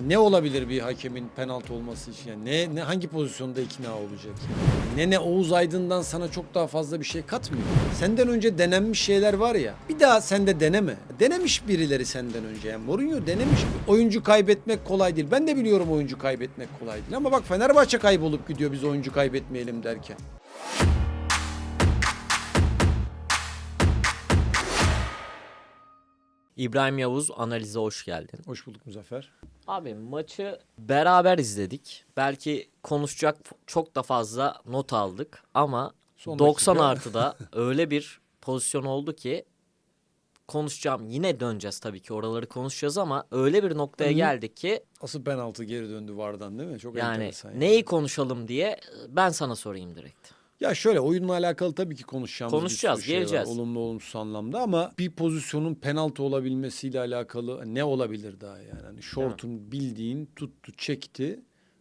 Ne olabilir bir hakemin penaltı olması için? Yani ne, ne hangi pozisyonda ikna olacak? Yani? Ne ne Oğuz Aydın'dan sana çok daha fazla bir şey katmıyor. Senden önce denenmiş şeyler var ya. Bir daha sen de deneme. Denemiş birileri senden önce. Yani Mourinho denemiş. Oyuncu kaybetmek kolay değil. Ben de biliyorum oyuncu kaybetmek kolay değil. Ama bak Fenerbahçe kaybolup gidiyor biz oyuncu kaybetmeyelim derken. İbrahim Yavuz analize hoş geldin. Hoş bulduk Muzaffer. Abi maçı beraber izledik. Belki konuşacak çok da fazla not aldık ama Son 90 dakika. artıda öyle bir pozisyon oldu ki konuşacağım. Yine döneceğiz tabii ki oraları konuşacağız ama öyle bir noktaya Hı geldik ki Asıl penaltı geri döndü Vardan değil mi? Çok yani enteresan. neyi konuşalım diye ben sana sorayım direkt. Ya şöyle oyunla alakalı tabii ki konuşacağımız Konuşacağız, bir sürü şey geleceğiz. var. Olumlu olumsuz anlamda ama bir pozisyonun penaltı olabilmesiyle alakalı ne olabilir daha yani? Hani Short'un bildiğin tuttu, çekti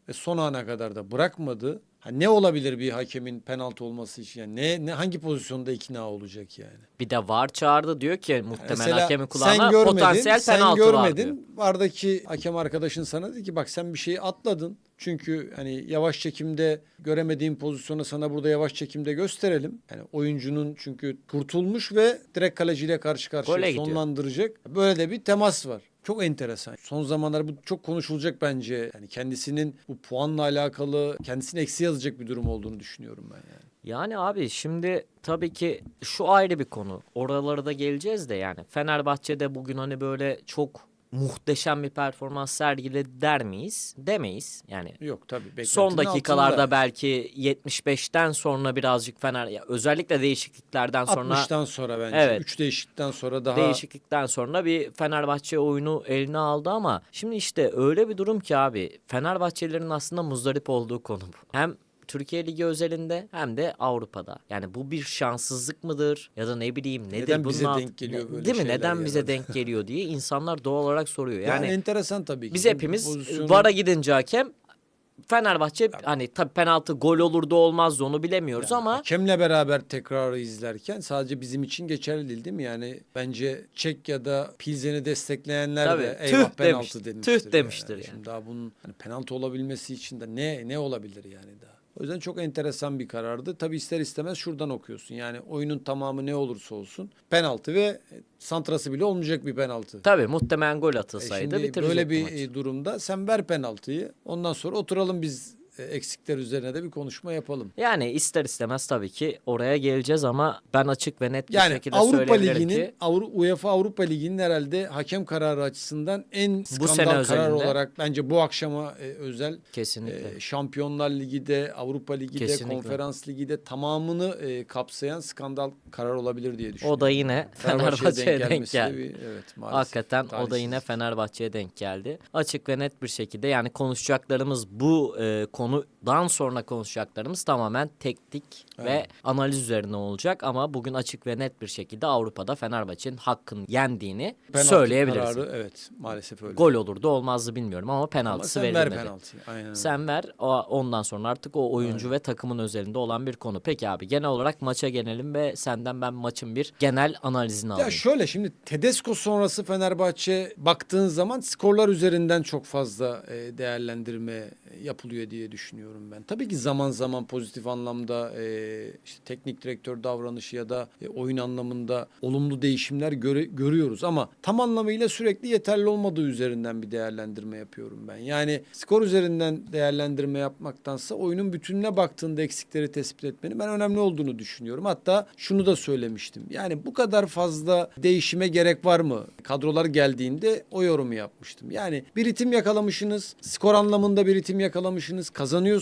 ve son ana kadar da bırakmadı. Ha, ne olabilir bir hakemin penaltı olması için? Yani ne, ne hangi pozisyonda ikna olacak yani? Bir de VAR çağırdı diyor ki muhtemelen Mesela hakemin sen kulağına görmedin, potansiyel sen penaltı var diyor. görmedin. Vardaki hakem arkadaşın sana dedi ki bak sen bir şeyi atladın. Çünkü hani yavaş çekimde göremediğin pozisyonu sana burada yavaş çekimde gösterelim. Yani oyuncunun çünkü kurtulmuş ve direkt kaleciyle karşı karşıya Gole gidiyor. sonlandıracak. Böyle de bir temas var. Çok enteresan. Son zamanlar bu çok konuşulacak bence. Yani kendisinin bu puanla alakalı kendisini eksi yazacak bir durum olduğunu düşünüyorum ben yani. Yani abi şimdi tabii ki şu ayrı bir konu. Oralara da geleceğiz de yani. Fenerbahçe'de bugün hani böyle çok muhteşem bir performans sergiledi der miyiz? Demeyiz. Yani Yok tabii. son dakikalarda altında. belki 75'ten sonra birazcık Fener ya özellikle değişikliklerden sonra 60'tan sonra bence. Evet. 3 değişiklikten sonra daha değişiklikten sonra bir Fenerbahçe oyunu eline aldı ama şimdi işte öyle bir durum ki abi Fenerbahçelilerin aslında muzdarip olduğu konu bu. Hem Türkiye Ligi özelinde hem de Avrupa'da. Yani bu bir şanssızlık mıdır ya da ne bileyim nedir Neden bunun bize alt- denk geliyor böyle Değil mi? Neden ya bize da? denk geliyor diye insanlar doğal olarak soruyor. Yani, Yani, enteresan tabii ki. biz hepimiz pozisyonu- VAR'a gidince hakem Fenerbahçe hani tabii penaltı gol olurdu olmazdı onu bilemiyoruz Yani ama hakemle beraber tekrarı izlerken sadece bizim için geçerli değil değil mi? Yani bence Çekya'da Pilsen'i destekleyenler Tabii, de tüh eyvah penaltı demiştir, demiştir. tüh demiştir yani. Şimdi daha bunun hani penaltı olabilmesi için de ne ne olabilir yani daha? O yüzden çok enteresan bir karardı. Tabii ister istemez şuradan okuyorsun. Yani oyunun tamamı ne olursa olsun penaltı ve santrası bile olmayacak bir penaltı. tabii muhtemelen gol E atılsaydı Şimdi bitirecekti böyle bir maçı. e, durumda sen ver penaltıyı. Ondan sonra oturalım biz e, eksikler üzerine de bir konuşma yapalım. Yani ister istemez tabii ki oraya geleceğiz ama ben açık ve net bir Yani şekilde Avrupa Ligi'nin ki Avru- UEFA Avrupa Ligi'nin herhalde hakem kararı açısından en skandal sene karar özelinde. olarak bence bu akşama e, özel kesinlikle. e, Şampiyonlar Ligi'de, Avrupa Ligi'de, Kesinlikle. Konferans Ligi'de tamamını e, kapsayan skandal karar olabilir diye düşünüyorum. o da yine Fenerbahçe'ye denk gelmesi de geldi. bir- evet maalesef. Hakikaten o da talihsiz. yine Fenerbahçe'ye denk geldi. Açık ve net bir şekilde yani konuşacaklarımız bu e, konu konudan sonra konuşacaklarımız tamamen teknik ve Evet. analiz üzerine olacak ama bugün açık ve net bir şekilde Avrupa'da Fenerbahçe'nin hakkını yendiğini Penaltı söyleyebiliriz. Kararı, evet maalesef öyle. Gol olurdu olmazdı bilmiyorum ama Ama penaltısı sen ver verilmedi. penaltıyı. Aynen. Sen ver o- ondan sonra artık o oyuncu ve takımın özelinde olan bir konu. Peki abi genel olarak maça gelelim ve senden ben maçın bir genel analizini alayım. Ya şöyle şimdi Tedesco sonrası Fenerbahçe baktığın zaman skorlar üzerinden çok fazla e, değerlendirme yapılıyor diye düşünüyorum ben. Tabii ki zaman zaman pozitif anlamda e, işte teknik direktör davranışı ya da e, oyun anlamında olumlu değişimler göre- görüyoruz ama tam anlamıyla sürekli yeterli olmadığı üzerinden bir değerlendirme yapıyorum ben. Yani skor üzerinden değerlendirme yapmaktansa oyunun bütününe baktığında eksikleri tespit etmenin ben önemli olduğunu düşünüyorum. Hatta şunu da söylemiştim. Yani bu kadar fazla değişime gerek var mı? Kadrolar geldiğinde o yorumu yapmıştım. Yani bir ritim yakalamışsınız. Skor anlamında bir ritim yakalamışsınız. Kazanıyorsunuz.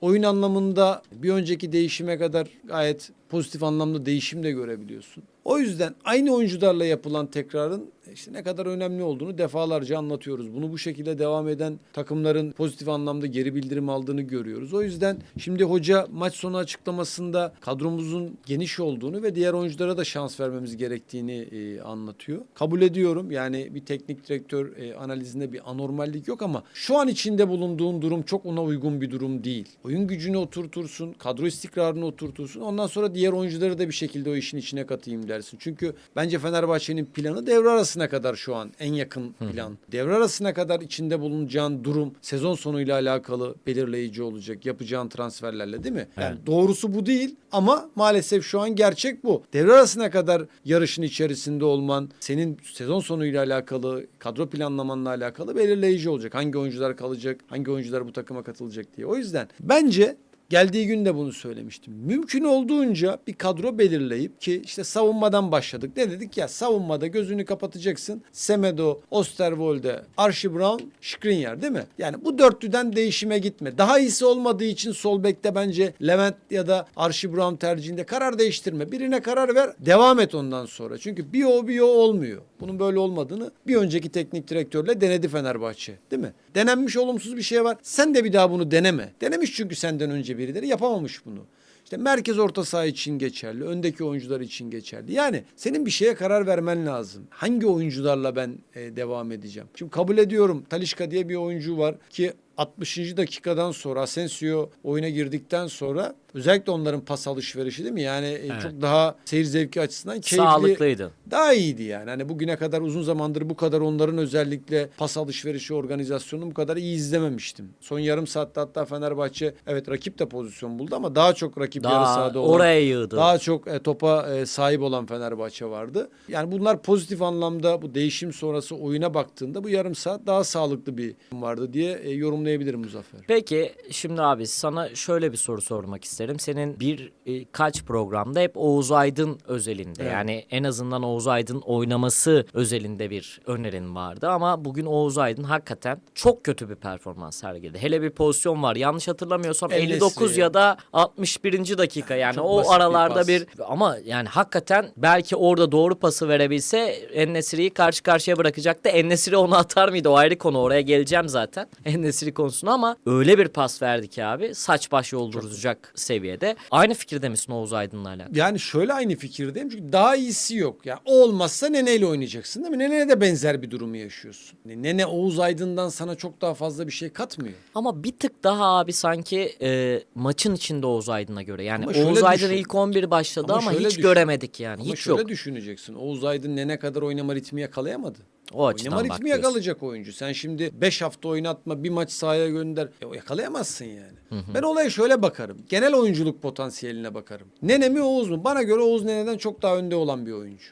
Oyun anlamında bir önceki değişime kadar gayet pozitif anlamda değişim de görebiliyorsun. O yüzden aynı oyuncularla yapılan tekrarın işte ne kadar önemli olduğunu defalarca anlatıyoruz. Bunu bu şekilde devam eden takımların pozitif anlamda geri bildirim aldığını görüyoruz. O yüzden şimdi hoca maç sonu açıklamasında kadromuzun geniş olduğunu ve diğer oyunculara da şans vermemiz gerektiğini e, anlatıyor. Kabul ediyorum. Yani bir teknik direktör e, analizinde bir anormallik yok ama şu an içinde bulunduğun durum çok ona uygun bir durum değil. Oyun gücünü oturtursun, kadro istikrarını oturtursun. Ondan sonra diğer diğer oyuncuları da bir şekilde o işin içine katayım dersin. Çünkü bence Fenerbahçe'nin planı devre arasına kadar şu an en yakın plan. Devre arasına kadar içinde bulunacağın durum sezon sonuyla alakalı belirleyici olacak. Yapacağın transferlerle değil mi? Yani doğrusu bu değil ama maalesef şu an gerçek bu. Devre arasına kadar yarışın içerisinde olman senin sezon sonuyla alakalı, kadro planlamanla alakalı belirleyici olacak. Hangi oyuncular kalacak, hangi oyuncular bu takıma katılacak diye. O yüzden bence Geldiği gün de bunu söylemiştim. Mümkün olduğunca bir kadro belirleyip ki işte savunmadan başladık. Ne dedik ya savunmada gözünü kapatacaksın. Semedo, Osterwolde, Archie Brown, Skriniar değil mi? Yani bu dörtlüden değişime gitme. Daha iyisi olmadığı için sol bekte bence Levent ya da Archie Brown tercihinde karar değiştirme. Birine karar ver devam et ondan sonra. Çünkü bir o bir o olmuyor. Bunun böyle olmadığını bir önceki teknik direktörle denedi Fenerbahçe değil mi? Denenmiş olumsuz bir şey var. Sen de bir daha bunu deneme. Denemiş çünkü senden önce birileri yapamamış bunu. İşte merkez orta saha için geçerli, öndeki oyuncular için geçerli. Yani senin bir şeye karar vermen lazım. Hangi oyuncularla ben e, devam edeceğim? Şimdi kabul ediyorum Talişka diye bir oyuncu var ki 60. dakikadan sonra Asensio oyuna girdikten sonra özellikle onların pas alışverişi değil mi? Yani e, Evet. çok daha seyir zevki açısından keyifli. Sağlıklıydı. Daha iyiydi yani. Hani bugüne kadar uzun zamandır bu kadar onların özellikle pas alışverişi organizasyonunu bu kadar iyi izlememiştim. Son yarım saatte hatta Fenerbahçe evet rakip de pozisyon buldu ama daha çok rakip yarı Daha sahada olan oraya yığdı. daha çok e, topa e, sahip olan Fenerbahçe vardı. Yani bunlar pozitif anlamda bu değişim sonrası oyuna baktığında bu yarım saat daha sağlıklı bir vardı diye e, yorumlayabilirim Muzaffer. Peki şimdi abi sana şöyle bir soru sormak isterim. Senin bir e, kaç programda hep Oğuz Aydın özelinde Evet. yani en azından Oğuz Aydın oynaması özelinde bir önerin vardı ama bugün Oğuz Aydın hakikaten çok kötü bir performans sergiledi. Hele bir pozisyon var yanlış hatırlamıyorsam Ellesi. 59 ya da 61. dakika yani Çok o bir aralarda pas. bir ama yani hakikaten belki orada doğru pası verebilse Ennesiri'yi karşı karşıya bırakacaktı. Ennesiri onu atar mıydı? O ayrı konu. Oraya geleceğim zaten. Ennesiri konusuna ama öyle bir pas verdi ki abi saç baş yolduracak seviyede. Aynı fikirde misin Oğuz Aydın'la alakalı? Yani şöyle aynı fikirdeyim çünkü daha iyisi yok. Yani olmazsa Nene ile oynayacaksın değil mi? Nene'ye de benzer bir durumu yaşıyorsun. Nene Oğuz Aydın'dan sana çok daha fazla bir şey katmıyor. Ama bir tık daha abi sanki e, maçın içinde Oğuz Aydın'a göre. Yani Ama şöyle Oğuz Aydın düşün. ilk 11 başladı Ama ama, şöyle hiç düşün. göremedik yani. Ama hiç şöyle yok. düşüneceksin. Oğuz Aydın Nene kadar oynama ritmi yakalayamadı. O açıdan Oynama ritmi yakalayacak oyuncu. Sen şimdi 5 hafta oynatma bir maç sahaya gönder. E, yakalayamazsın yani. Ben olaya şöyle bakarım. Genel oyunculuk potansiyeline bakarım. Nene mi Oğuz mu? Bana göre Oğuz Nene'den çok daha önde olan bir oyuncu.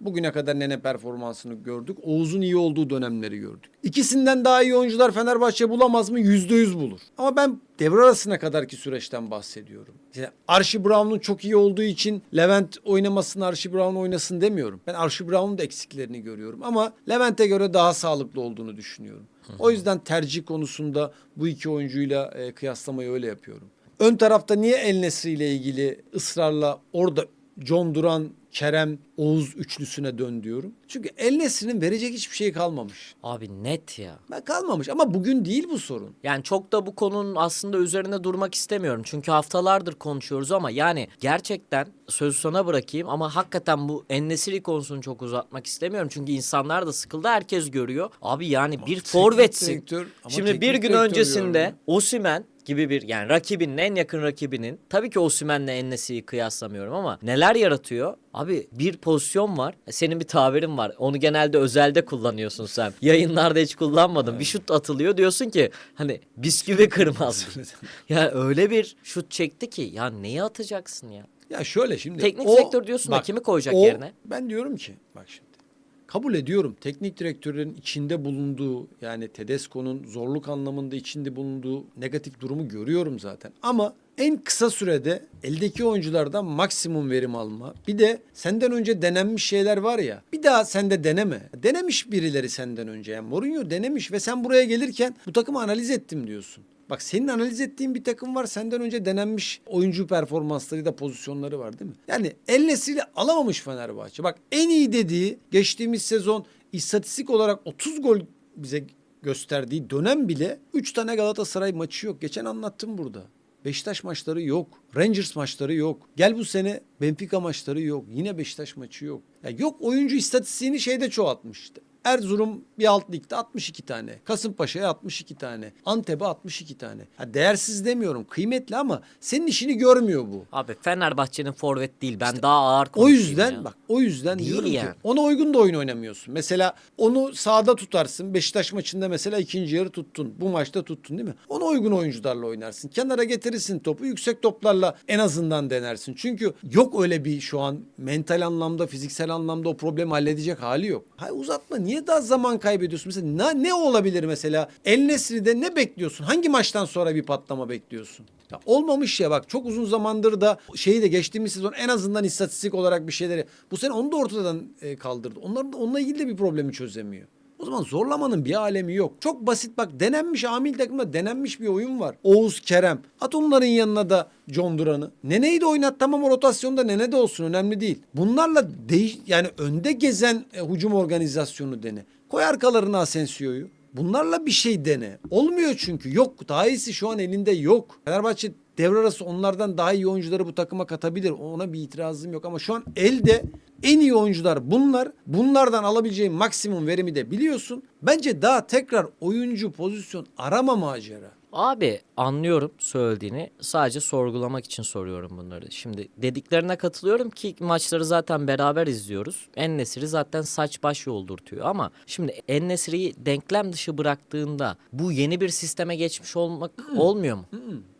Bugüne kadar Nene performansını gördük. Oğuz'un iyi olduğu dönemleri gördük. İkisinden daha iyi oyuncular Fenerbahçe bulamaz mı? Yüzde yüz bulur. Ama ben devre arasına kadarki süreçten bahsediyorum. İşte Archie Brown'un çok iyi olduğu için Levent oynamasın Archie Brown oynasın demiyorum. Ben Archie Brown'un da eksiklerini görüyorum ama Levent'e göre daha sağlıklı olduğunu düşünüyorum. O yüzden tercih konusunda bu iki oyuncuyla e, kıyaslamayı öyle yapıyorum. Ön tarafta niye El Nesri ile ilgili ısrarla orada John Duran, Kerem, Oğuz üçlüsüne dön diyorum. Çünkü El Nesri'nin verecek hiçbir şey kalmamış. Abi net ya. Ben kalmamış ama bugün değil bu sorun. Yani çok da bu konunun aslında üzerine durmak istemiyorum. Çünkü haftalardır konuşuyoruz ama yani gerçekten sözü sana bırakayım ama hakikaten bu Ennesiri konusunu çok uzatmak istemiyorum. Çünkü insanlar da sıkıldı. Herkes görüyor. Abi yani bir teknik forvetsin. direktör- ama Şimdi bir gün öncesinde diyorum Osimen gibi bir yani rakibinin en yakın rakibinin tabii ki Osimhen'le Ennesi'yi kıyaslamıyorum ama neler yaratıyor? Abi bir pozisyon var. Senin bir tabirin var. Onu genelde özelde kullanıyorsun sen. Yayınlarda hiç kullanmadın. Bir şut atılıyor diyorsun ki hani bisküvi kırmaz. ya öyle bir şut çekti ki ya neyi atacaksın ya? Ya şöyle şimdi. Teknik o- direktör diyorsun da kimi koyacak o- yerine? Ben diyorum ki bak şimdi. Kabul ediyorum. Teknik direktörün içinde bulunduğu yani Tedesco'nun zorluk anlamında içinde bulunduğu negatif durumu görüyorum zaten. Ama en kısa sürede eldeki oyunculardan maksimum verim alma. Bir de senden önce denenmiş şeyler var ya. Bir daha sen de deneme. Denemiş birileri senden önce. Yani Mourinho denemiş ve sen buraya gelirken bu takımı analiz ettim diyorsun. Bak senin analiz ettiğin bir takım var. Senden önce denenmiş oyuncu performansları da pozisyonları var değil mi? Yani El Nesri'yle alamamış Fenerbahçe. Bak en iyi dediği geçtiğimiz sezon istatistik olarak 30 gol bize gösterdiği dönem bile 3 tane Galatasaray maçı yok. Geçen anlattım burada. Beşiktaş maçları yok. Rangers maçları yok. Gel bu sene Benfica maçları yok. Yine Beşiktaş maçı yok. Ya yok oyuncu istatistiğini şeyde çoğaltmış işte. Erzurum bir alt ligde 62 tane. Kasımpaşa'ya 62 tane. Antep'e 62 tane. Ha, değersiz demiyorum. Kıymetli ama senin işini görmüyor bu. Abi Fenerbahçe'nin forvet değil. Ben daha ağır O yüzden ya. bak o yüzden Değil diyorum yani. ki ona uygun da oyun oynamıyorsun. Mesela onu sağda tutarsın. Beşiktaş maçında mesela ikinci yarı tuttun. Bu maçta tuttun değil mi? Ona uygun oyuncularla oynarsın. Kenara getirirsin topu. Yüksek toplarla en azından denersin. Çünkü yok öyle bir şu an mental anlamda, fiziksel anlamda o problemi halledecek hali yok. Hay uzatma. Niye daha zaman kaybediyorsun? Mesela ne, ne olabilir mesela? El Nesri'de ne bekliyorsun? Hangi maçtan sonra bir patlama bekliyorsun? Ya olmamış ya bak çok uzun zamandır da şeyi de geçtiğimiz sezon en azından istatistik olarak bir şeyleri bu sene onu da ortadan e, kaldırdı. Onların onunla ilgili de bir problemi çözemiyor. O zaman zorlamanın bir alemi yok. Çok basit bak denenmiş amil takımda denenmiş bir oyun var. Oğuz Kerem. At onların yanına da John Duran'ı. Nene'yi de oynat tamam o rotasyonda Nene de olsun önemli değil. Bunlarla değiş yani önde gezen e, hücum organizasyonu dene. Koy arkalarına Asensio'yu. Bunlarla bir şey dene. Olmuyor çünkü. Yok. Daha iyisi şu an elinde yok. Fenerbahçe devre arası onlardan daha iyi oyuncuları bu takıma katabilir. Ona bir itirazım yok ama şu an elde en iyi oyuncular bunlar. Bunlardan alabileceğin maksimum verimi de biliyorsun. Bence daha tekrar oyuncu pozisyon arama macera. Abi anlıyorum söylediğini. Sadece sorgulamak için soruyorum bunları. Şimdi dediklerine katılıyorum ki maçları zaten beraber izliyoruz. En zaten saç baş yoldurtuyor ama şimdi En denklem dışı bıraktığında bu yeni bir sisteme geçmiş olmak olmuyor mu? Hı,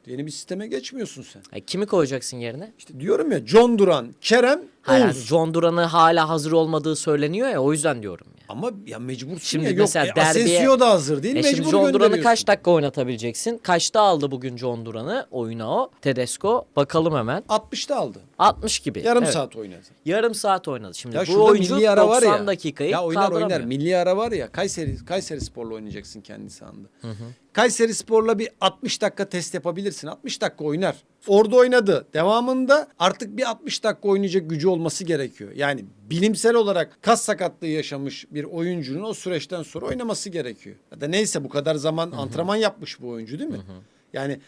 Yeni bir sisteme geçmiyorsun sen. Ya kimi koyacaksın yerine? İşte diyorum ya John Duran, Kerem, Hayır, yani John Duran'ı hala hazır olmadığı söyleniyor ya o yüzden diyorum ya. Ama ya mecbursun Şimdi ya. Yok, mesela e, derbiye- Asensio da hazır değil. E mecbur şimdi John Duran'ı gönderiyorsun. kaç dakika oynatabileceksin? Kaçta aldı bugün John Duran'ı oyuna o? Tedesco. Bakalım hemen. 60'ta aldı. 60 gibi. Yarım Evet. saat oynadı. Yarım saat oynadı. Şimdi Ya bu şurada oyuncu milli ara var 90 ya. dakikayı ya oynar oynar. Milli ara var ya. Kayseri Kayseri Spor'la oynayacaksın kendisi anda. Kayseri Spor'la bir 60 dakika test yapabilirsin. 60 dakika oynar. Orada oynadı. Devamında artık bir 60 dakika oynayacak gücü olması gerekiyor. Yani bilimsel olarak kas sakatlığı yaşamış bir oyuncunun o süreçten sonra oynaması gerekiyor. Ya da neyse bu kadar zaman antrenman yapmış bu oyuncu değil mi? Yani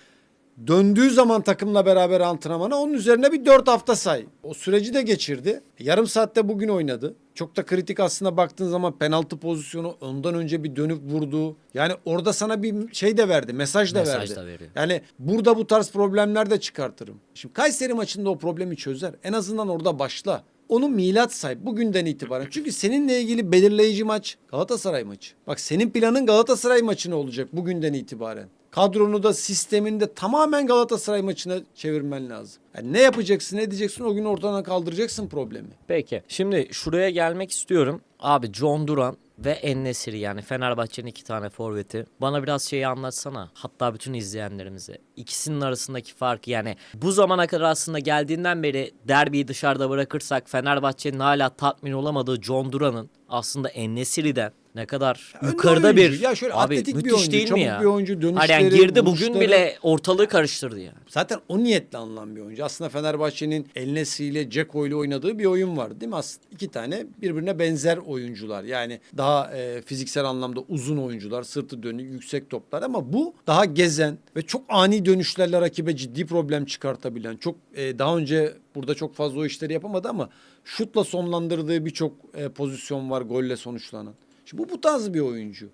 Döndüğü zaman takımla beraber antrenmana onun üzerine bir 4 hafta say. O süreci de geçirdi. Yarım saatte bugün oynadı. Çok da kritik aslında baktığın zaman penaltı pozisyonu ondan önce bir dönüp vurdu. Yani orada sana bir şey de verdi, mesaj da Mesaj verdi. da veriyor. Yani burada bu tarz problemler de çıkartırım. Şimdi Kayseri maçında o problemi çözer. En azından orada başla. Onu milat say bugünden itibaren. Çünkü seninle ilgili belirleyici maç Galatasaray maçı. Bak senin planın Galatasaray maçına olacak bugünden itibaren. Kadronu da sistemini de tamamen Galatasaray maçına çevirmen lazım. Yani ne yapacaksın, ne edeceksin o gün ortadan kaldıracaksın problemi. Peki. Şimdi şuraya gelmek istiyorum. Abi John Duran ve En-Nesyri yani Fenerbahçe'nin iki tane forveti. Bana biraz şeyi anlatsana. Hatta bütün izleyenlerimize. İkisinin arasındaki fark yani bu zamana kadar aslında geldiğinden beri derbiyi dışarıda bırakırsak Fenerbahçe'nin hala tatmin olamadığı John Duran'ın aslında En-Nesyri'den ne kadar Önde yukarıda oyuncu. bir Ya şöyle abi atletik bir müthiş oyuncu, değil çabuk mi ya? bir oyuncu, Hayır yani dönüşleri, girdi bugün vuruşları- bile ortalığı karıştırdı yani. Zaten o niyetle alınan bir oyuncu. Aslında Fenerbahçe'nin El Nesri ile Ceko ile oynadığı bir oyun var değil mi? Aslında iki tane birbirine benzer oyuncular. Yani daha e, fiziksel anlamda uzun oyuncular, sırtı dönük, yüksek toplar ama bu daha gezen ve çok ani dönüşlerle rakibe ciddi problem çıkartabilen, çok e, daha önce burada çok fazla o işleri yapamadı ama şutla sonlandırdığı birçok e, pozisyon var golle sonuçlanan. Şimdi bu bu tarz bir oyuncu.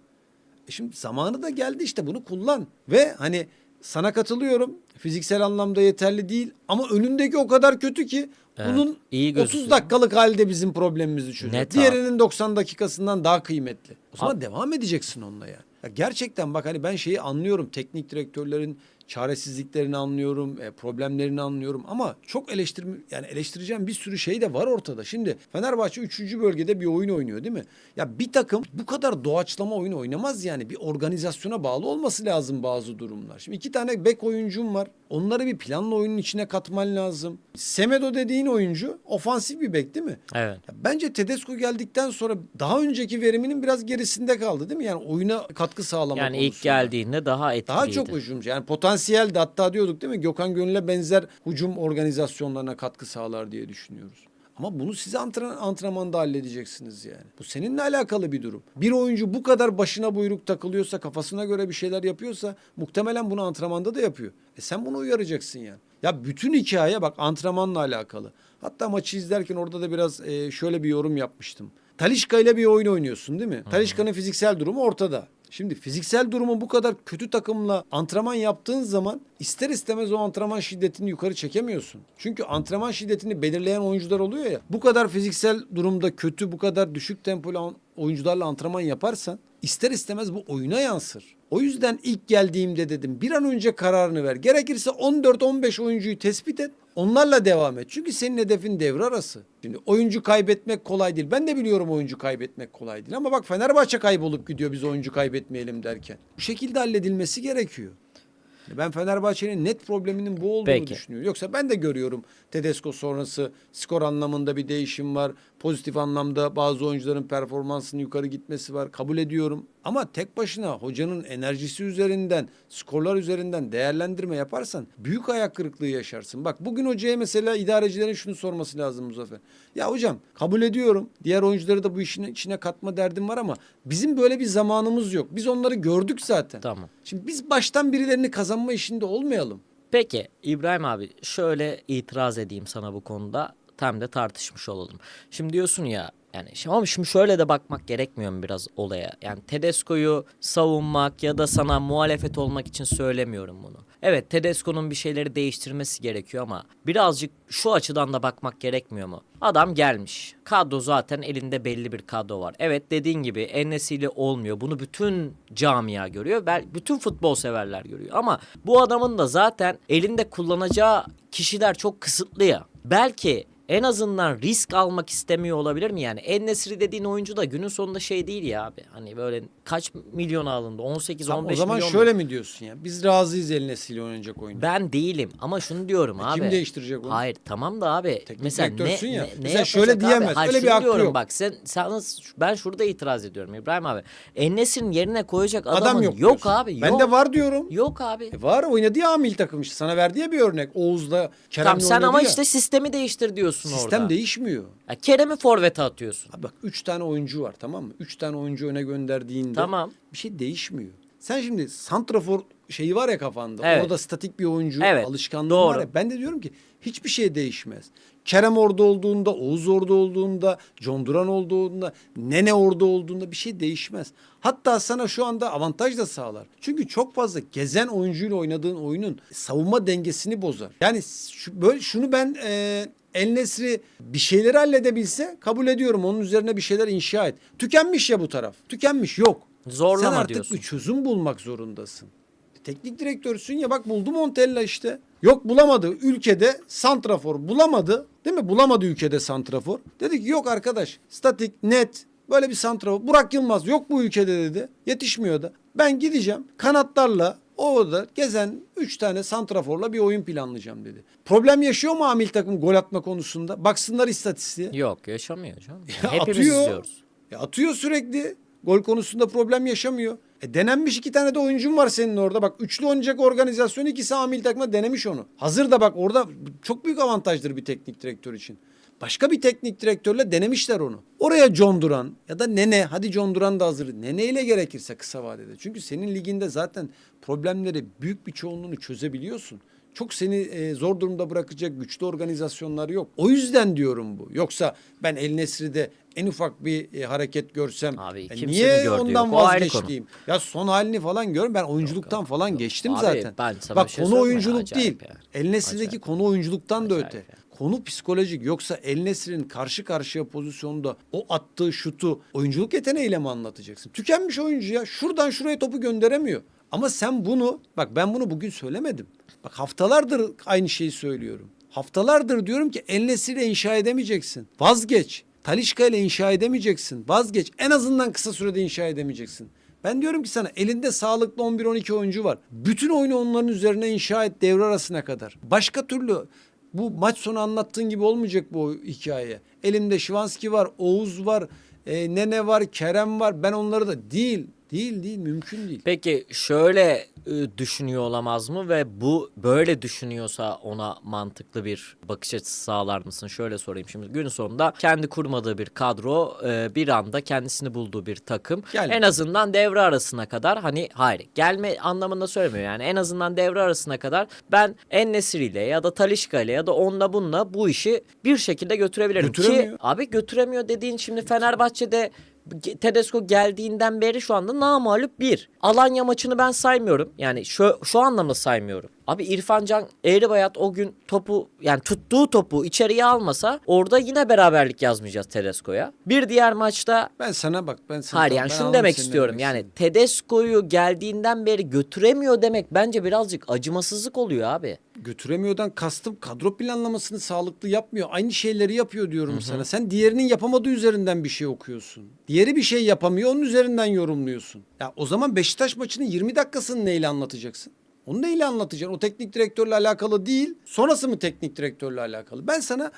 E şimdi zamanı da geldi işte bunu kullan. Ve hani sana katılıyorum. Fiziksel anlamda yeterli değil ama önündeki o kadar kötü ki Evet, bunun iyi 30 gözüküyor. dakikalık halde bizim problemimizi çözüyor. Net. Diğerinin 90 dakikasından daha kıymetli. O zaman devam edeceksin onunla yani. Ya gerçekten bak hani ben şeyi anlıyorum. Teknik direktörlerin çaresizliklerini anlıyorum, e, problemlerini anlıyorum ama çok eleştir yani eleştireceğim bir sürü şey de var ortada. Şimdi Fenerbahçe 3. bölgede bir oyun oynuyor değil mi? Ya bir takım bu kadar doğaçlama oyun oynamaz yani. Bir organizasyona bağlı olması lazım bazı durumlar. Şimdi iki tane bek oyuncum var. Onları bir planlı oyunun içine katman lazım. Semedo dediğin oyuncu ofansif bir bek değil mi? Evet. Ya Bence Tedesco geldikten sonra daha önceki veriminin biraz gerisinde kaldı değil mi? Yani oyuna katkı sağlamak Yani ilk geldiğinde daha etkiliydi. Daha çok hücumcu. Yani potansiyel de hatta diyorduk değil mi? Gökhan Gönül'e benzer hücum organizasyonlarına katkı sağlar diye düşünüyoruz. Ama bunu size antren antrenmanda halledeceksiniz yani. Bu seninle alakalı bir durum. Bir oyuncu bu kadar başına buyruk takılıyorsa, kafasına göre bir şeyler yapıyorsa muhtemelen bunu antrenmanda da yapıyor. E sen bunu uyaracaksın yani. Ya bütün hikaye bak antrenmanla alakalı. Hatta maçı izlerken orada da biraz e, şöyle bir yorum yapmıştım. Talişka ile bir oyun oynuyorsun değil mi? Talişka'nın fiziksel durumu ortada. Şimdi fiziksel durumu bu kadar kötü takımla antrenman yaptığın zaman ister istemez o antrenman şiddetini yukarı çekemiyorsun. Çünkü antrenman şiddetini belirleyen oyuncular oluyor ya. Bu kadar fiziksel durumda kötü, bu kadar düşük tempolu oyuncularla antrenman yaparsan ister istemez bu oyuna yansır. O yüzden ilk geldiğimde dedim bir an önce kararını ver. Gerekirse 14-15 oyuncuyu tespit et. Onlarla devam et. Çünkü senin hedefin devre arası. Şimdi oyuncu kaybetmek kolay değil. Ben de biliyorum oyuncu kaybetmek kolay değil. Ama bak Fenerbahçe kaybolup gidiyor biz oyuncu kaybetmeyelim derken. Bu şekilde halledilmesi gerekiyor. Ben Fenerbahçe'nin net probleminin bu olduğunu Peki. düşünüyorum. Yoksa ben de görüyorum Tedesco sonrası skor anlamında bir değişim var. Pozitif anlamda bazı oyuncuların performansının yukarı gitmesi var. Kabul ediyorum. Ama tek başına hocanın enerjisi üzerinden, skorlar üzerinden değerlendirme yaparsan büyük ayak kırıklığı yaşarsın. Bak bugün hocaya mesela idarecilerin şunu sorması lazım Muzaffer. Ya hocam kabul ediyorum. Diğer oyuncuları da bu işin içine katma derdim var ama bizim böyle bir zamanımız yok. Biz onları gördük zaten. Tamam. Şimdi biz baştan birilerini kazanma işinde olmayalım. Peki İbrahim abi şöyle itiraz edeyim sana bu konuda. Tam da tartışmış olalım. Şimdi diyorsun ya yani şimdi ama şimdi şöyle de bakmak gerekmiyor mu biraz olaya? Yani Tedesco'yu savunmak ya da sana muhalefet olmak için söylemiyorum bunu. Evet Tedesco'nun bir şeyleri değiştirmesi gerekiyor ama birazcık şu açıdan da bakmak gerekmiyor mu? Adam gelmiş. Kadro zaten elinde belli bir kadro var. Evet dediğin gibi Enes'iyle olmuyor. Bunu bütün camia görüyor. Bütün futbol severler görüyor. Ama bu adamın da zaten elinde kullanacağı kişiler çok kısıtlı ya. Belki en azından risk almak istemiyor olabilir mi yani? En Nesri dediğin oyuncu da günün sonunda şey değil ya abi. Hani böyle kaç milyon alındı? 18 Tamam, 15 o zaman milyon. şöyle mi diyorsun ya? Biz razıyız El Nesli'yle oynayacak oyunda. Ben değilim ama şunu diyorum abi. E, Kim değiştirecek onu? Hayır tamam da abi. Teknik mesela ne, ya. ne, Mesela şöyle abi? diyemez. Hayır, Öyle bir hakkı diyorum yok. Bak sen, sen ben şurada itiraz ediyorum İbrahim abi. Enes'in yerine koyacak adamın Adam yok, yok. abi. Ben yok. de var diyorum. Yok abi. E var oynadı ya amil takım işte. Sana verdi ya bir örnek. Oğuz'la Kerem'le Tamam sen ama ya. işte sistemi değiştir diyorsun Sistem orada. değişmiyor. Ya Kerem'i forvete atıyorsun. Abi bak 3 tane oyuncu var tamam mı? 3 tane oyuncu öne gönderdiğinde Tamam. bir şey değişmiyor. Sen şimdi santrafor şeyi var ya kafanda. Evet. Orada statik bir oyuncu Evet, alışkanlığı doğru. var ya. Ben de diyorum ki hiçbir şey değişmez. Kerem orada olduğunda, Oğuz orada olduğunda, John Duran olduğunda, Nene orada olduğunda bir şey değişmez. Hatta sana şu anda avantaj da sağlar. Çünkü çok fazla gezen oyuncuyla oynadığın oyunun savunma dengesini bozar. Yani şu, böyle şunu ben e, El Nesri bir şeyleri halledebilse kabul ediyorum. Onun üzerine bir şeyler inşa et. Tükenmiş ya bu taraf. Tükenmiş yok. Zorlama Sen artık diyorsun. bir çözüm bulmak zorundasın. Teknik direktörsün ya bak buldu Montella işte. Yok bulamadı ülkede santrafor bulamadı. Değil mi? Bulamadı ülkede santrafor. Dedi ki yok arkadaş statik net böyle bir santrafor. Burak Yılmaz yok bu ülkede dedi. Yetişmiyor da. Ben gideceğim kanatlarla orada gezen 3 tane santraforla bir oyun planlayacağım dedi. Problem yaşıyor mu amil takım gol atma konusunda? Baksınlar istatistiğe. Yok yaşamıyor canım. Ya Hepimiz atıyor. izliyoruz. Ya atıyor sürekli. Gol konusunda problem yaşamıyor. E denenmiş iki tane de oyuncun var senin orada. Bak üçlü oynayacak organizasyon ikisi amil takımda denemiş onu. Hazır da bak orada çok büyük avantajdır bir teknik direktör için. Başka bir teknik direktörle denemişler onu. Oraya John Duran ya da Nene hadi John Duran da hazır. Nene ile gerekirse kısa vadede. Çünkü senin liginde zaten problemleri büyük bir çoğunluğunu çözebiliyorsun. Çok seni e, zor durumda bırakacak güçlü organizasyonlar yok. O yüzden diyorum bu. Yoksa ben El Nesri'de en ufak bir e, hareket görsem Abi e, niye ondan yok. Vazgeçtiğim? Ya son halini falan gör. Ben oyunculuktan falan geçtim Abi, zaten. ben Bak şey konu oyunculuk değil. yani. El Nesri'deki konu oyunculuktan da Acayip öte. yani. Konu psikolojik. Yoksa El Nesri'nin karşı karşıya pozisyonda o attığı şutu oyunculuk yeteneğiyle mi anlatacaksın? Tükenmiş oyuncu ya. Şuradan şuraya topu gönderemiyor. Ama sen bunu bak ben bunu bugün söylemedim. Bak haftalardır aynı şeyi söylüyorum. Haftalardır diyorum ki El Nesri'yle inşa edemeyeceksin. Vazgeç. Talişka ile inşa edemeyeceksin. Vazgeç. En azından kısa sürede inşa edemeyeceksin. Ben diyorum ki sana elinde sağlıklı 11-12 oyuncu var. Bütün oyunu onların üzerine inşa et devre arasına kadar. Başka türlü bu maç sonu anlattığın gibi olmayacak bu hikaye. Elimde Şivanski var, Oğuz var, e, Nene var, Kerem var. Ben onları da değil. Değil değil mümkün değil. Peki şöyle e, düşünüyor olamaz mı ve bu böyle düşünüyorsa ona mantıklı bir bakış açısı sağlar mısın? Şöyle sorayım şimdi gün sonunda kendi kurmadığı bir kadro e, bir anda kendisini bulduğu bir takım Gel. en azından devre arasına kadar hani hayır gelme anlamında söylemiyor yani en azından devre arasına kadar ben En ile ya da Talişka ile ya da onunla bununla bu işi bir şekilde götürebilirim ki Götüremiyor. abi götüremiyor dediğin şimdi Fenerbahçe'de Tedesco geldiğinden beri şu anda namalup bir. Alanya maçını ben saymıyorum. Yani şu, şu anlamda saymıyorum. Abi İrfan Can Eğribayat o gün topu yani tuttuğu topu içeriye almasa orada yine beraberlik yazmayacağız Tedesco'ya. Bir diğer maçta Ben sana bak ben sana Hayır ben yani şunu anladım demek istiyorum. demek Yani. Tedesco'yu geldiğinden beri götüremiyor demek bence birazcık acımasızlık oluyor abi. götüremiyordan kastım kadro planlamasını sağlıklı yapmıyor. Aynı şeyleri yapıyor diyorum sana. Sen diğerinin yapamadığı üzerinden bir şey okuyorsun. Diğeri bir şey yapamıyor onun üzerinden yorumluyorsun. Ya o zaman Beşiktaş maçının 20 dakikasını neyle anlatacaksın? Onu neyle anlatacaksın? O teknik direktörle alakalı değil. Sonrası mı teknik direktörle alakalı? Ben sana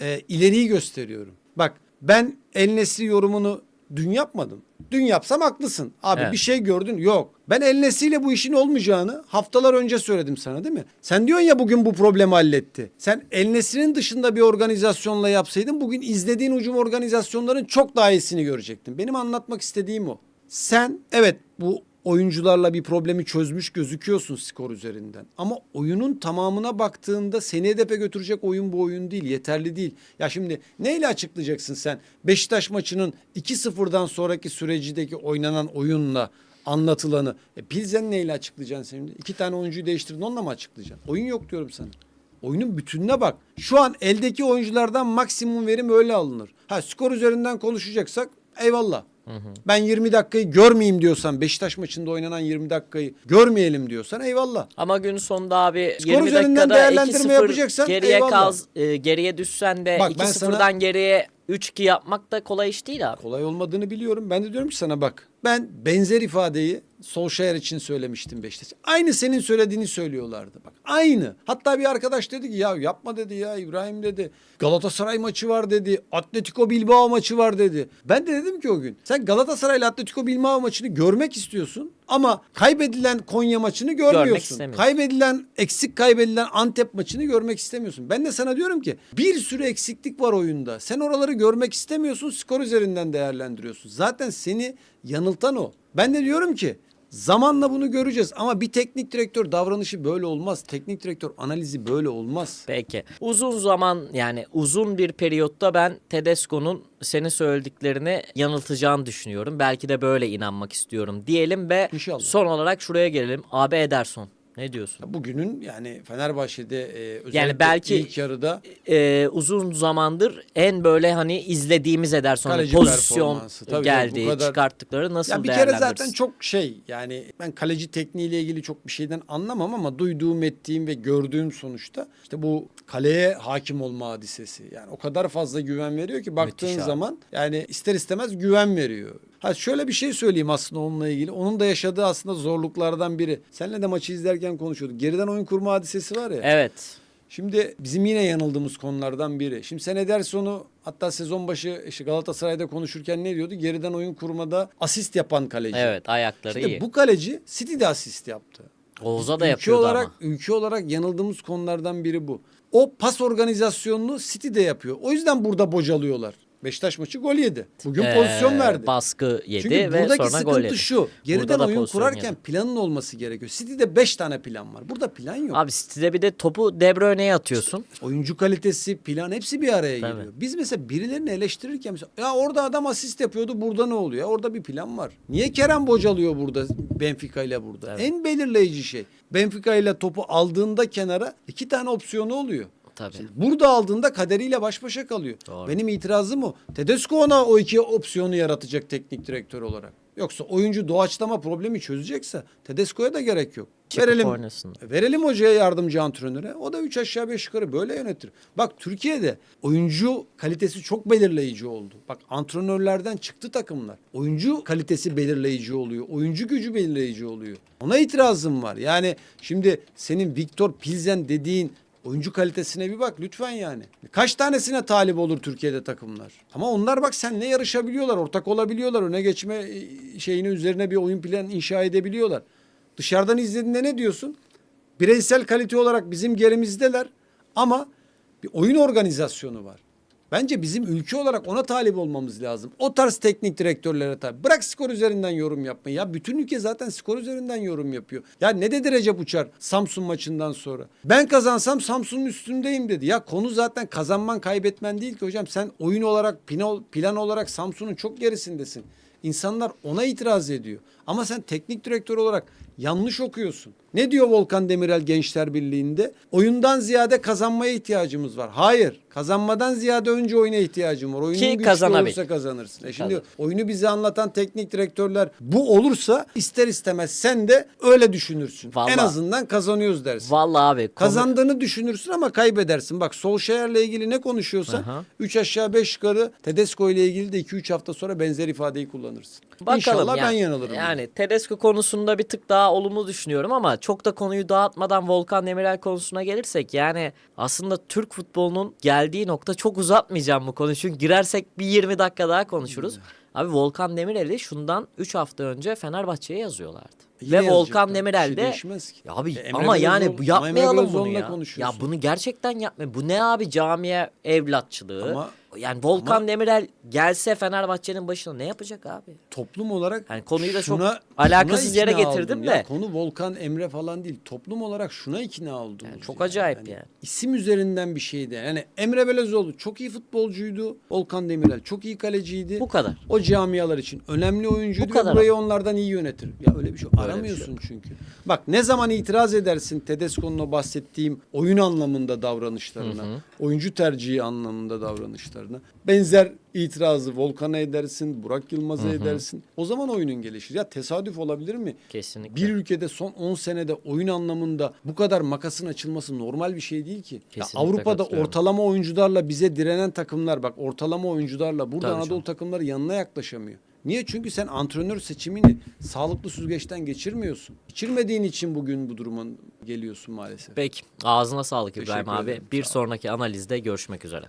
e, ileriyi gösteriyorum. Bak ben El Nesri yorumunu dün yapmadım. Dün yapsam haklısın. Abi Evet. bir şey gördün. Yok. Ben El Nesri'yle bu işin olmayacağını haftalar önce söyledim sana değil mi? Sen diyorsun ya bugün bu problemi halletti. Sen El Nesri'nin dışında bir organizasyonla yapsaydın bugün izlediğin ucum organizasyonların çok daha iyisini görecektin. Benim anlatmak istediğim o. Sen evet bu oyuncularla bir problemi çözmüş gözüküyorsun skor üzerinden. Ama oyunun tamamına baktığında seni hedefe götürecek oyun bu oyun değil. Yeterli değil. Ya şimdi neyle açıklayacaksın sen Beşiktaş maçının 2-0'dan sonraki sürecindeki oynanan oyunla anlatılanı. E, Pilsen neyle açıklayacaksın şimdi? İki tane oyuncuyu değiştirdin onunla mı açıklayacaksın? Oyun yok diyorum sana. Oyunun bütününe bak. Şu an eldeki oyunculardan maksimum verim öyle alınır. Ha skor üzerinden konuşacaksak eyvallah. Ben 20 dakikayı görmeyeyim diyorsan Beşiktaş maçında oynanan 20 dakikayı görmeyelim diyorsan eyvallah. Ama gün sonunda abi Skor 20 üzerinden dakikada değerlendirme 2-0 yapacaksan geriye eyvallah. kal e, geriye düşsen de Bak ben 2-0'dan sana- geriye 3-2 yapmak da kolay iş değil abi. Kolay olmadığını biliyorum. Ben de diyorum ki sana bak. Ben benzer ifadeyi Solskjaer için söylemiştim Beşiktaş. Aynı senin söylediğini söylüyorlardı. Bak aynı. Hatta bir arkadaş dedi ki ya yapma dedi ya İbrahim dedi. Galatasaray maçı var dedi. Atletico Bilbao maçı var dedi. Ben de dedim ki o gün sen Galatasaray ile Atletico Bilbao maçını görmek istiyorsun. Ama kaybedilen Konya maçını görmüyorsun. Kaybedilen, eksik kaybedilen Antep maçını görmek istemiyorsun. Ben de sana diyorum ki bir sürü eksiklik var oyunda. Sen oraları görmek istemiyorsun, skor üzerinden değerlendiriyorsun. Zaten seni yanıltan o. Ben de diyorum ki zamanla bunu göreceğiz ama bir teknik direktör davranışı böyle olmaz. Teknik direktör analizi böyle olmaz. Peki. Uzun zaman yani uzun bir periyotta ben Tedesco'nun senin söylediklerini yanıltacağını düşünüyorum. Belki de böyle inanmak istiyorum diyelim ve İnşallah. son olarak şuraya gelelim. AB Ederson. Ne diyorsun? Bugünün yani Fenerbahçe'de e, özellikle Yani belki- ilk yarıda Ee, uzun zamandır en böyle hani izlediğimiz Ederson'un Kaleci pozisyon performansı. Tabii, geldi, bu kadar- çıkarttıkları nasıl Ya bir kere zaten çok şey yani ben kaleci tekniğiyle ilgili çok bir şeyden anlamam ama duyduğum ettiğim ve gördüğüm sonuçta işte bu kaleye hakim olma hadisesi. Yani o kadar fazla güven veriyor ki baktığın abi. zaman yani ister istemez güven veriyor. Ha şöyle bir şey söyleyeyim aslında onunla ilgili. Onun da yaşadığı aslında zorluklardan biri. Seninle de maçı izlerken konuşuyorduk. Geriden oyun kurma hadisesi var ya. Evet. Şimdi bizim yine yanıldığımız konulardan biri. Şimdi sen Ederson'u hatta sezon başı işte Galatasaray'da konuşurken ne diyordu? Geriden oyun kurmada asist yapan kaleci. Evet ayakları Şimdi iyi. bu kaleci City'de asist yaptı. Oğuz'a da ülke yapıyordu olarak ama. ülke olarak yanıldığımız konulardan biri bu. O pas organizasyonunu City'de yapıyor. O yüzden burada bocalıyorlar. Beşiktaş maçı gol yedi. Bugün Ee, pozisyon verdi. Baskı yedi Çünkü ve buradaki sonra gol sıkıntı yedi. şu. Geriden Burada oyun kurarken yedi. planın olması gerekiyor. City'de 5 tane plan var. Burada plan yok. Abi City'de bir de topu De Bruyne'ye atıyorsun. Oyuncu kalitesi, plan hepsi bir araya Tabii. geliyor. Biz mesela birilerini eleştirirken mesela ya orada adam asist yapıyordu burada ne oluyor? Ya Orada bir plan var. Niye Kerem bocalıyor burada Benfica ile burada? Evet. En belirleyici şey. Benfica ile topu aldığında kenara iki tane opsiyonu oluyor. Tabii. Burada aldığında kaderiyle baş başa kalıyor. Doğru. Benim itirazım o. Tedesco ona o iki opsiyonu yaratacak teknik direktör olarak. Yoksa oyuncu doğaçlama problemi çözecekse Tedesco'ya da gerek yok. Çıkıp verelim, oynasın. verelim hocaya yardımcı antrenöre. O da üç aşağı beş yukarı böyle yönetir. Bak Türkiye'de oyuncu kalitesi çok belirleyici oldu. Bak antrenörlerden çıktı takımlar. Oyuncu kalitesi belirleyici oluyor. Oyuncu gücü belirleyici oluyor. Ona itirazım var. Yani şimdi senin Viktor Pilsen dediğin Oyuncu kalitesine bir bak lütfen yani. Kaç tanesine talip olur Türkiye'de takımlar? Ama onlar bak seninle yarışabiliyorlar, ortak olabiliyorlar. Öne geçme e, şeyini üzerine bir oyun planı inşa edebiliyorlar. Dışarıdan izlediğinde ne diyorsun? Bireysel kalite olarak bizim gerimizdeler ama bir oyun organizasyonu var. Bence bizim ülke olarak ona talip olmamız lazım. O tarz teknik direktörlere talip. Bırak skor üzerinden yorum yapmayı. Ya bütün ülke zaten skor üzerinden yorum yapıyor. Ya ne dedi Recep Uçar Samsun maçından sonra? Ben kazansam Samsun'un üstündeyim dedi. Ya konu zaten kazanman kaybetmen değil ki hocam. Sen oyun olarak plan, olarak Samsun'un çok gerisindesin. İnsanlar ona itiraz ediyor. Ama sen teknik direktör olarak yanlış okuyorsun. Ne diyor Volkan Demirel Gençler Birliği'nde? Oyundan ziyade kazanmaya ihtiyacımız var. Hayır. Kazanmadan ziyade önce oyuna ihtiyacım var. Oyunun Ki güçlü kazanabil. olursa kazanırsın. E şimdi Tabii. oyunu bize anlatan teknik direktörler bu olursa ister istemez sen de öyle düşünürsün. Vallahi. En azından kazanıyoruz dersin. Vallahi abi. konu- Kazandığını düşünürsün ama kaybedersin. Bak Solskjaer'le ilgili ne konuşuyorsan Aha. 3 aşağı 5 yukarı Tedesco ile ilgili de 2-3 hafta sonra benzer ifadeyi kullanırsın. Bakalım İnşallah ben yani- yanılırım. Yani Tedesco konusunda bir tık daha olumlu düşünüyorum ama çok da konuyu dağıtmadan Volkan Demirel konusuna gelirsek yani aslında Türk futbolunun geldiği nokta çok uzatmayacağım bu konuyu çünkü girersek bir 20 dakika daha konuşuruz. Abi Volkan Demirel'i şundan 3 hafta önce Fenerbahçe'ye yazıyorlardı. Yine Ve Volkan yazacaklar. Demirel de şey. Ya abi E, Emre ama yani Belözoğlu- bu yapmayalım Emre bunu ya. Ya bunu gerçekten yapma. Bu ne abi camiye evlatçılığı? Ama- yani Volkan ama- Demirel gelse Fenerbahçe'nin başına ne yapacak abi? toplum olarak Yani konuyu da çok alakasız yere ikna getirdim oldum. de. Ya konu Volkan Emre falan değil. Toplum olarak şuna ikna oldum. Yani çok acayip yani. İsim üzerinden bir şeydi. Yani Emre Belözoğlu çok iyi futbolcuydu. Volkan Demirel çok iyi kaleciydi. Bu kadar. O camialar için önemli oyuncuydu Bu ve kadar. burayı onlardan iyi yönetir. Ya öyle bir şey bir aramıyorsun çünkü. Bak ne zaman itiraz edersin Tedesco'nun o bahsettiğim oyun anlamında davranışlarına, oyuncu tercihi anlamında davranışlarına. Benzer itirazı Volkan'a edersin, Burak Yılmaz'a edersin. O zaman oyunun gelişir. Ya tesadüf olabilir mi? Kesinlikle. Bir ülkede son 10 senede oyun anlamında bu kadar makasın açılması normal bir şey değil ki. Ya Kesinlikle Avrupa'da katılıyorum. ortalama oyuncularla bize direnen takımlar bak ortalama oyuncularla burada Tabii Anadolu canım. takımları yanına yaklaşamıyor. Niye? Çünkü sen antrenör seçimini sağlıklı süzgeçten geçirmiyorsun. Geçirmediğin için bugün bu duruma geliyorsun maalesef. Peki ağzına sağlık Teşekkür İbrahim abi. ederim. Bir Sağ ol. sonraki analizde görüşmek üzere.